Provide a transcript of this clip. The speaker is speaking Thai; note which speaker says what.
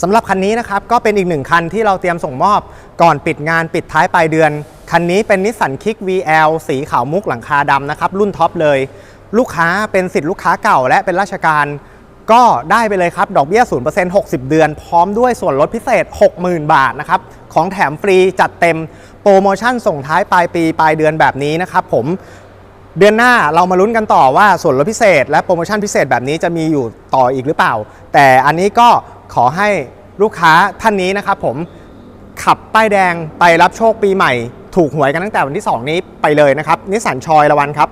Speaker 1: สำหรับคันนี้นะครับก็เป็นอีกหนึ่งคันที่เราเตรียมส่งมอบก่อนปิดงานปิดท้ายปลายเดือน คันนี้เป็นนิสสันคิก VL สีขาวมุกหลังคาดำนะครับรุ่นท็อปเลย ลูกค้าเป็นสิทธิ์ลูกค้าเก่าและเป็นราชการ ก็ได้ไปเลยครับ ดอกเบี้ย 0% 60 เดือน พร้อมด้วยส่วนลดพิเศษ 60,000 บาทนะครับของแถมฟรีจัดเต็มโปรโมชั่นส่งท้ายปลายปีปลายเดือนแบบนี้นะครับผมเดือนหน้าเรามาลุ้นกันต่อว่าส่วนลดพิเศษ และโปรโมชั่นพิเศษแบบนี้จะมีอยู่ต่ออีกหรือเปล่า แต่อันนี้ก็ ขอให้ลูกค้าท่านนี้นะครับผมขับป้ายแดงไปรับโชคปีใหม่ ถูกหวยกันตั้งแต่วันที่ 2 นี้ไปเลยนะครับนิสสันชอยละวันครับ